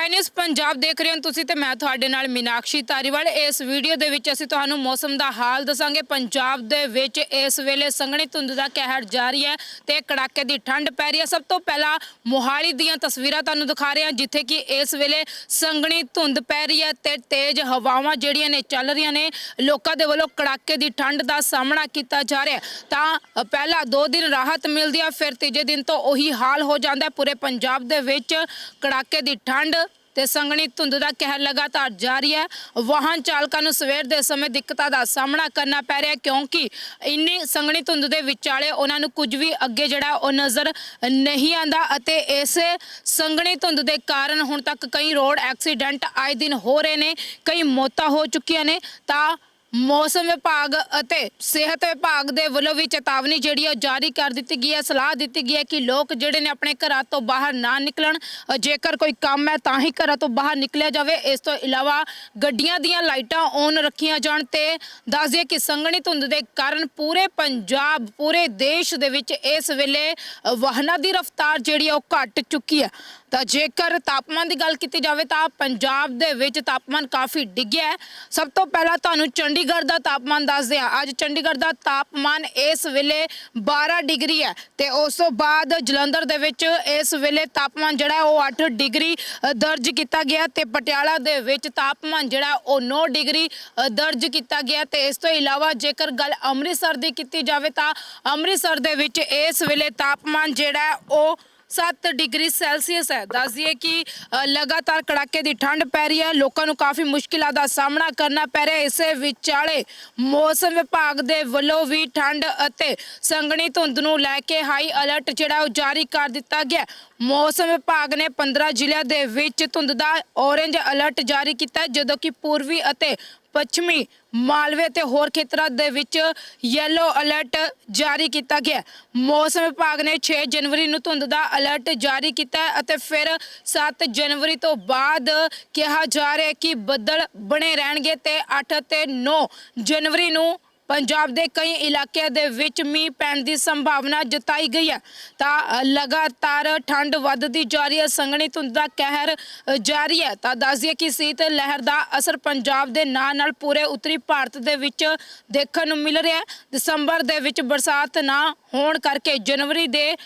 Sky news Punjab ਦੇਖ ਰਹੇ ਹੋ ਤੁਸੀਂ ਤੇ ਮੈਂ ਤੁਹਾਡੇ ਨਾਲ ਮੀਨਾਕਸ਼ੀ ਤਾਰੀਵਾਲ ਇਸ ਵੀਡੀਓ ਦੇ ਵਿੱਚ ਅਸੀਂ ਤੁਹਾਨੂੰ ਮੌਸਮ ਦਾ ਹਾਲ ਦੱਸਾਂਗੇ। ਪੰਜਾਬ ਦੇ ਵਿੱਚ ਇਸ ਵੇਲੇ ਸੰਘਣੀ ਧੁੰਦ ਦਾ ਕਹਿਰ ਜਾਰੀ ਹੈ ਤੇ ਕੜਾਕੇ ਦੀ ਠੰਡ ਪੈ ਰਹੀ ਹੈ। ਸਭ ਤੋਂ ਪਹਿਲਾਂ ਮੋਹਾਲੀ ਦੀਆਂ ਤਸਵੀਰਾਂ ਤੁਹਾਨੂੰ ਦਿਖਾ ਰਹੇ ਹਾਂ, ਜਿੱਥੇ ਕਿ ਇਸ ਵੇਲੇ ਸੰਘਣੀ ਧੁੰਦ ਪੈ ਰਹੀ ਹੈ ਤੇ ਤੇਜ਼ ਹਵਾਵਾਂ ਜਿਹੜੀਆਂ ਨੇ ਚੱਲ ਰਹੀਆਂ ਨੇ, ਲੋਕਾਂ ਦੇ ਵੱਲੋਂ ਕੜਾਕੇ ਦੀ ਠੰਡ ਦਾ ਸਾਹਮਣਾ ਕੀਤਾ ਜਾ ਰਿਹਾ ਤਾਂ ਪਹਿਲਾਂ ਦੋ ਦਿਨ ਰਾਹਤ ਮਿਲਦੀ ਹੈ ਫਿਰ ਤੀਜੇ ਦਿਨ ਤੋਂ ਉਹੀ ਹਾਲ ਹੋ ਜਾਂਦਾ ਹੈ। ਪੂਰੇ ਪੰਜਾਬ ਦੇ ਵਿੱਚ ਕੜਾਕੇ ਦੀ ਠੰਡ ਤੇ ਸੰਘਣੀ ਧੁੰਦ ਦਾ ਕਹਿਰ ਲਗਾਤਾਰ ਜਾਰੀ ਹੈ। ਵਾਹਨ ਚਾਲਕਾਂ ਨੂੰ ਸਵੇਰ ਦੇ ਸਮੇਂ ਦਿੱਕਤਾਂ ਦਾ ਸਾਹਮਣਾ ਕਰਨਾ ਪੈ ਰਿਹਾ ਕਿਉਂਕਿ ਇੰਨੀ ਸੰਘਣੀ ਧੁੰਦ ਦੇ ਵਿਚਾਲੇ ਉਹਨਾਂ ਨੂੰ ਕੁਝ ਵੀ ਅੱਗੇ ਜਿਹੜਾ ਉਹ ਨਜ਼ਰ ਨਹੀਂ ਆਂਦਾ ਅਤੇ ਇਸੇ ਸੰਘਣੀ ਧੁੰਦ ਦੇ ਕਾਰਨ ਹੁਣ ਤੱਕ ਕਈ ਰੋਡ ਐਕਸੀਡੈਂਟ ਆਏ ਦਿਨ ਹੋ ਰਹੇ ਨੇ, ਕਈ ਮੌਤਾਂ ਹੋ ਚੁੱਕੀਆਂ ਨੇ ਤਾਂ ਮੌਸਮ ਵਿਭਾਗ ਅਤੇ ਸਿਹਤ ਵਿਭਾਗ ਦੇ ਵੱਲੋਂ ਵੀ ਚੇਤਾਵਨੀ ਜਿਹੜੀ ਹੈ ਉਹ ਜਾਰੀ ਕਰ ਦਿੱਤੀ ਗਈ ਹੈ, ਸਲਾਹ ਦਿੱਤੀ ਗਈ ਹੈ ਕਿ ਲੋਕ ਜਿਹੜੇ ਨੇ ਆਪਣੇ ਘਰਾਂ ਤੋਂ ਬਾਹਰ ਨਾ ਨਿਕਲਣ। ਜੇਕਰ ਕੋਈ ਕੰਮ ਹੈ ਤਾਂ ਹੀ ਘਰਾਂ ਤੋਂ ਬਾਹਰ ਨਿਕਲਿਆ ਜਾਵੇ। ਇਸ ਤੋਂ ਇਲਾਵਾ ਗੱਡੀਆਂ ਦੀਆਂ ਲਾਈਟਾਂ ਔਨ ਰੱਖੀਆਂ ਜਾਣ ਤੇ ਦੱਸ ਦਈਏ ਕਿ ਸੰਘਣੀ ਧੁੰਦ ਦੇ ਕਾਰਨ ਪੂਰੇ ਪੰਜਾਬ, ਪੂਰੇ ਦੇਸ਼ ਦੇ ਵਿੱਚ ਇਸ ਵੇਲੇ ਵਾਹਨਾਂ ਦੀ ਰਫ਼ਤਾਰ ਜਿਹੜੀ ਹੈ ਉਹ ਘਟ ਚੁੱਕੀ ਹੈ। ਤਾਂ ਜੇਕਰ ਤਾਪਮਾਨ ਦੀ ਗੱਲ ਕੀਤੀ ਜਾਵੇ ਤਾਂ ਪੰਜਾਬ ਦੇ ਵਿੱਚ ਤਾਪਮਾਨ ਕਾਫੀ ਡਿੱਗਿਆ ਸਭ ਤੋਂ ਪਹਿਲਾਂ ਤੁਹਾਨੂੰ ਚੰਡੀਗੜ੍ਹ ਦਾ ਤਾਪਮਾਨ ਦੱਸਦੇ ਹਾਂ। ਅੱਜ ਚੰਡੀਗੜ੍ਹ ਦਾ ਤਾਪਮਾਨ ਇਸ ਵੇਲੇ 12 ਡਿਗਰੀ ਹੈ ਤੇ ਉਸ ਤੋਂ ਬਾਅਦ ਜਲੰਧਰ ਦੇ ਵਿੱਚ ਇਸ ਵੇਲੇ ਤਾਪਮਾਨ ਜਿਹੜਾ ਉਹ 8 ਡਿਗਰੀ ਦਰਜ ਕੀਤਾ ਗਿਆ ਤੇ ਪਟਿਆਲਾ ਦੇ ਵਿੱਚ ਤਾਪਮਾਨ ਜਿਹੜਾ ਉਹ 9 ਡਿਗਰੀ ਦਰਜ ਕੀਤਾ ਗਿਆ ਤੇ ਇਸ ਤੋਂ ਇਲਾਵਾ ਜੇਕਰ ਗੱਲ ਅੰਮ੍ਰਿਤਸਰ ਦੀ ਕੀਤੀ ਜਾਵੇ ਤਾਂ ਅੰਮ੍ਰਿਤਸਰ ਦੇ ਵਿੱਚ ਇਸ ਵੇਲੇ ਤਾਪਮਾਨ ਜਿਹੜਾ ਉਹ 7 ਡਿਗਰੀ ਸੈਲਸੀਅਸ ਹੈ। ਦੱਸ ਦਈਏ ਕਿ ਅ, ਲਗਾਤਾਰ ਕੜਾਕੇ ਦੀ ਠੰਡ ਪੈ ਰਹੀ ਹੈ। ਲੋਕਾਂ ਨੂੰ ਕਾਫੀ ਮੁਸ਼ਕਿਲਾਂ ਦਾ ਸਾਹਮਣਾ ਕਰਨਾ ਪੈ ਰਿਹਾ ਹੈ। ਇਸੇ ਵਿਚਾਲੇ ਮੌਸਮ ਵਿਭਾਗ ਦੇ ਵੱਲੋਂ ਵੀ ਠੰਡ ਅਤੇ ਸੰਘਣੀ ਧੁੰਦ ਨੂੰ ਲੈ ਕੇ ਹਾਈ ਅਲਰਟ ਜਿਹੜਾ ਉਹ ਜਾਰੀ ਕਰ ਦਿੱਤਾ ਗਿਆ। ਹੈ। ਮੌਸਮ ਵਿਭਾਗ ਨੇ 15 ਜ਼ਿਲ੍ਹਿਆਂ ਦੇ ਵਿੱਚ ਧੁੰਦ ਦਾ ਔਰੇਂਜ ਅਲਰਟ ਜਾਰੀ ਕੀਤਾ ਹੈ, ਜਦੋਂ ਕਿ ਪੂਰਬੀ ਅਤੇ ਪੱਛਮੀ ਮਾਲਵੇ ਤੇ ਹੋਰ ਖੇਤਰਾਂ ਦੇ ਵਿੱਚ ਯੈਲੋ ਅਲਰਟ ਜਾਰੀ ਕੀਤਾ ਗਿਆ ਮੌਸਮ ਵਿਭਾਗ ਨੇ 6 ਜਨਵਰੀ ਨੂੰ ਧੁੰਦ ਦਾ ਅਲਰਟ ਜਾਰੀ ਕੀਤਾ ਅਤੇ ਫਿਰ 7 ਜਨਵਰੀ ਤੋਂ ਬਾਅਦ ਕਿਹਾ ਜਾ ਰਿਹਾ ਕਿ ਬੱਦਲ ਬਣੇ ਰਹਿਣਗੇ ਤੇ 8 ਤੇ 9 ਜਨਵਰੀ ਨੂੰ ਪੰਜਾਬ ਦੇ ਕਈ ਇਲਾਕਿਆਂ ਦੇ ਵਿੱਚ ਮੀਂਹ ਪੈਣ ਦੀ ਸੰਭਾਵਨਾ ਜਤਾਈ ਗਈ ਹੈ। ਤਾਂ ਲਗਾਤਾਰ ਠੰਡ ਵੱਧਦੀ ਜਾ ਰਹੀ ਹੈ। ਸੰਘਣੀ ਧੁੰਦ ਦਾ ਕਹਿਰ ਜਾਰੀ ਹੈ। ਤਾਂ ਦੱਸ ਦਈਏ ਕਿ ਸੀਤ ਲਹਿਰ ਦਾ ਅਸਰ ਪੰਜਾਬ ਦੇ ਨਾਲ ਨਾਲ ਪੂਰੇ ਉੱਤਰੀ ਭਾਰਤ ਦੇ ਵਿੱਚ ਦੇਖਣ ਨੂੰ ਮਿਲ ਰਿਹਾ ਹੈ। ਦਸੰਬਰ ਦੇ ਵਿੱਚ ਬਰਸਾਤ ਨਾ ਹੋਣ ਕਰਕੇ ਜਨਵਰੀ ਦੇ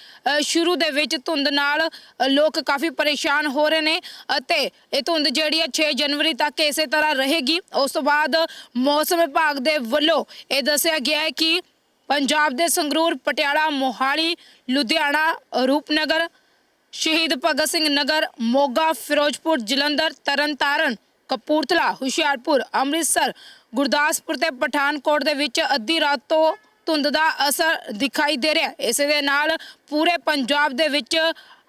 ਸ਼ੁਰੂ ਦੇ ਵਿੱਚ ਧੁੰਦ ਨਾਲ ਲੋਕ ਕਾਫੀ ਪਰੇਸ਼ਾਨ ਹੋ ਰਹੇ ਨੇ ਅਤੇ ਇਹ ਧੁੰਦ ਜਿਹੜੀ ਹੈ 6 ਜਨਵਰੀ ਤੱਕ ਇਸੇ ਤਰ੍ਹਾਂ ਰਹੇਗੀ। ਉਸ ਤੋਂ ਬਾਅਦ ਮੌਸਮ ਵਿਭਾਗ ਦੇ ਵੱਲੋਂ ਇਹ ਦੱਸਿਆ ਗਿਆ ਹੈ ਕਿ ਪੰਜਾਬ ਦੇ ਸੰਗਰੂਰ, ਪਟਿਆਲਾ, ਮੋਹਾਲੀ, ਲੁਧਿਆਣਾ, ਰੂਪਨਗਰ, ਸ਼ਹੀਦ ਭਗਤ ਸਿੰਘ ਨਗਰ, ਮੋਗਾ, ਫਿਰੋਜ਼ਪੁਰ, ਜਲੰਧਰ, ਤਰਨਤਾਰਨ, ਕਪੂਰਥਲਾ, ਹੁਸ਼ਿਆਰਪੁਰ, ਅੰਮ੍ਰਿਤਸਰ, ਗੁਰਦਾਸਪੁਰ ਤੇ ਪਠਾਨਕੋਟ ਦੇ ਵਿੱਚ ਅੱਧੀ ਰਾਤ ਤੋਂ ਧੁੰਦ ਦਾ ਅਸਰ ਦਿਖਾਈ ਦੇ ਰਿਹਾ ਹੈ। ਇਸੇ ਦੇ ਨਾਲ ਪੂਰੇ ਪੰਜਾਬ ਦੇ ਵਿੱਚ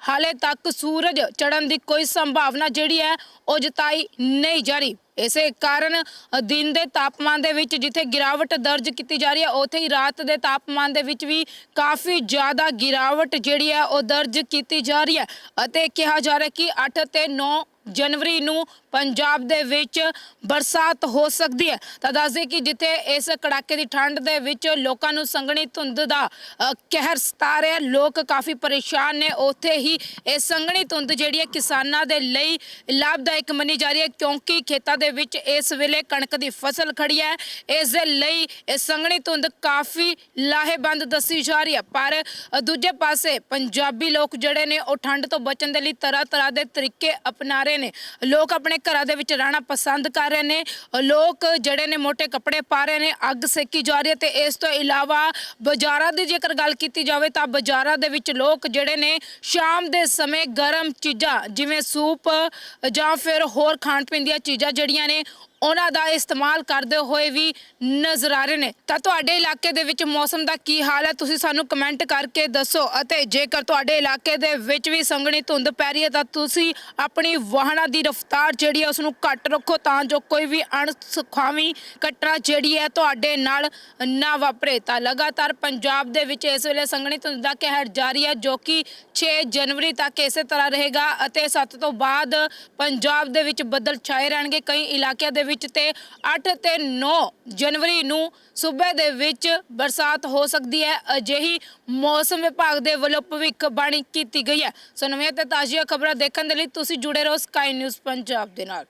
ਹਾਲੇ ਤੱਕ ਸੂਰਜ ਚੜ੍ਹਨ ਦੀ ਕੋਈ ਸੰਭਾਵਨਾ ਜਿਹੜੀ ਹੈ ਉਹ ਜਤਾਈ ਨਹੀਂ ਜਾ ਰਹੀ। ਇਸੇ ਕਾਰਨ ਦਿਨ ਦੇ ਤਾਪਮਾਨ ਦੇ ਵਿੱਚ ਜਿੱਥੇ ਗਿਰਾਵਟ ਦਰਜ ਕੀਤੀ ਜਾ ਰਹੀ ਹੈ, ਉੱਥੇ ਹੀ ਰਾਤ ਦੇ ਤਾਪਮਾਨ ਦੇ ਵਿੱਚ ਵੀ ਕਾਫੀ ਜ਼ਿਆਦਾ ਗਿਰਾਵਟ ਜਿਹੜੀ ਹੈ, ਉਹ ਦਰਜ ਕੀਤੀ ਜਾ ਰਹੀ ਹੈ ਅਤੇ ਕਿਹਾ ਜਾ ਰਿਹਾ ਕਿ 8 ਤੇ 9 ਜਨਵਰੀ ਨੂੰ ਪੰਜਾਬ ਦੇ ਵਿੱਚ ਬਰਸਾਤ ਹੋ ਸਕਦੀ ਹੈ। ਤਾਂ ਦੱਸਦੇ ਕਿ ਜਿੱਥੇ ਇਸ ਕੜਾਕੇ ਦੀ ਠੰਡ ਦੇ ਵਿੱਚ ਲੋਕਾਂ ਨੂੰ ਸੰਘਣੀ ਧੁੰਦ ਦਾ ਅ, ਕਹਿਰ ਸਤਾ ਰਿਹਾ ਲੋਕ ਕਾਫੀ ਪਰੇਸ਼ਾਨ ਨੇ। ਉੱਥੇ ਹੀ ਇਹ ਸੰਘਣੀ ਧੁੰਦ ਜਿਹੜੀ ਹੈ ਕਿਸਾਨਾਂ ਦੇ ਲਈ ਲਾਭਦਾਇਕ ਮੰਨੀ ਜਾ ਰਹੀ ਹੈ ਕਿਉਂਕਿ ਖੇਤਾਂ ਦੇ ਵਿੱਚ ਇਸ ਵੇਲੇ ਕਣਕ ਦੀ ਫਸਲ ਖੜੀ ਹੈ। ਇਸ ਦੇ ਲਈ ਇਹ ਸੰਘਣੀ ਧੁੰਦ ਕਾਫੀ ਲਾਹੇਬੰਦ ਦੱਸੀ ਜਾ ਰਹੀ ਹੈ। ਪਰ ਅ, ਦੂਜੇ ਪਾਸੇ ਪੰਜਾਬੀ ਲੋਕ ਜਿਹੜੇ ਨੇ ਉਹ ਠੰਡ ਤੋਂ ਬਚਣ ਦੇ ਲਈ ਤਰ੍ਹਾਂ ਤਰ੍ਹਾਂ ਦੇ ਤਰੀਕੇ ਅਪਣਾ ਰਹੇ ਨੇ। ਲੋਕ ਆਪਣੇ ਘਰਾਂ ਦੇ ਵਿੱਚ ਰਹਿਣਾ ਪਸੰਦ ਕਰ ਰਹੇ ਨੇ। ਲੋਕ ਜਿਹੜੇ ਨੇ ਮੋٹے ਕੱਪੜੇ ਪਾ ਰਹੇ ਨੇ, ਅੱਗ ਸੇਕੀ ਜਾ ਰਹੀ ਹੈ ਤੇ ਇਸ ਤੋਂ ਇਲਾਵਾ ਬਾਜ਼ਾਰਾਂ ਦੀ ਜੇਕਰ ਗੱਲ ਕੀਤੀ ਜਾਵੇ ਤਾਂ ਬਾਜ਼ਾਰਾਂ ਦੇ ਵਿੱਚ ਲੋਕ ਜਿਹੜੇ ਨੇ ਸ਼ਾਮ ਦੇ ਸਮੇਂ ਗਰਮ ਚੀਜ਼ਾਂ ਜਿਵੇਂ ਸੂਪ ਜਾਂ ਫਿਰ ਹੋਰ ਖਾਣ ਪੀਣ ਦੀਆਂ ਚੀਜ਼ਾਂ ਜਿਹੜੀਆਂ ਨੇ ਉਹਨਾਂ ਦਾ ਇਸਤੇਮਾਲ ਕਰਦੇ ਹੋਏ ਵੀ ਨਜ਼ਰ ਆ ਰਹੇ ਨੇ। ਤਾਂ ਤੁਹਾਡੇ ਇਲਾਕੇ ਦੇ ਵਿੱਚ ਮੌਸਮ ਦਾ ਕੀ ਹਾਲ ਹੈ? ਤੁਸੀਂ ਸਾਨੂੰ ਕਮੈਂਟ ਕਰਕੇ ਦੱਸੋ ਅਤੇ ਜੇਕਰ ਤੁਹਾਡੇ ਇਲਾਕੇ ਦੇ ਵਿੱਚ ਵੀ ਸੰਘਣੀ ਧੁੰਦ ਪੈ ਰਹੀ ਹੈ ਤਾਂ ਤੁਸੀਂ ਆਪਣੀ ਵਾਹਨਾਂ ਦੀ ਰਫ਼ਤਾਰ ਜਿਹੜੀ ਹੈ ਉਸ ਨੂੰ ਘੱਟ ਰੱਖੋ ਤਾਂ ਜੋ ਕੋਈ ਵੀ ਅਣਸੁਖਾਵੀ ਘਟਨਾ ਜਿਹੜੀ ਹੈ ਤੁਹਾਡੇ ਨਾਲ ਨਾ ਵਾਪਰੇ। ਤਾਂ ਲਗਾਤਾਰ ਪੰਜਾਬ ਦੇ ਵਿੱਚ ਇਸ ਵੇਲੇ ਸੰਘਣੀ ਧੁੰਦ ਦਾ ਕਹਿਰ ਜਾਰੀ ਹੈ ਜੋ ਕਿ 6 ਜਨਵਰੀ ਤੱਕ ਇਸੇ ਤਰ੍ਹਾਂ ਰਹੇਗਾ ਅਤੇ 7 ਤੋਂ ਬਾਅਦ ਪੰਜਾਬ ਦੇ ਵਿੱਚ ਬੱਦਲ ਛਾਏ ਰਹਿਣਗੇ। ਕਈ ਇਲਾਕਿਆਂ ਦੇ ਵਿੱਚ ਵਿੱਚ ਤੇ 8 ਤੇ 9 ਜਨਵਰੀ ਨੂੰ ਸੂਬੇ ਦੇ ਵਿੱਚ ਬਰਸਾਤ ਹੋ ਸਕਦੀ ਹੈ। ਅਜਿਹੀ ਮੌਸਮ ਵਿਭਾਗ ਦੇ ਵੱਲੋਂ ਭਵਿੱਖਬਾਣੀ ਕੀਤੀ ਗਈ ਹੈ। ਸੋ ਨਵੀਆਂ ਤੇ ਤਾਜ਼ੀਆਂ ਖਬਰਾਂ ਦੇਖਣ ਦੇ ਲਈ ਤੁਸੀਂ ਜੁੜੇ ਰਹੋ ਸਕਾਈ ਨਿਊਜ਼ ਪੰਜਾਬ ਦੇ ਨਾਲ।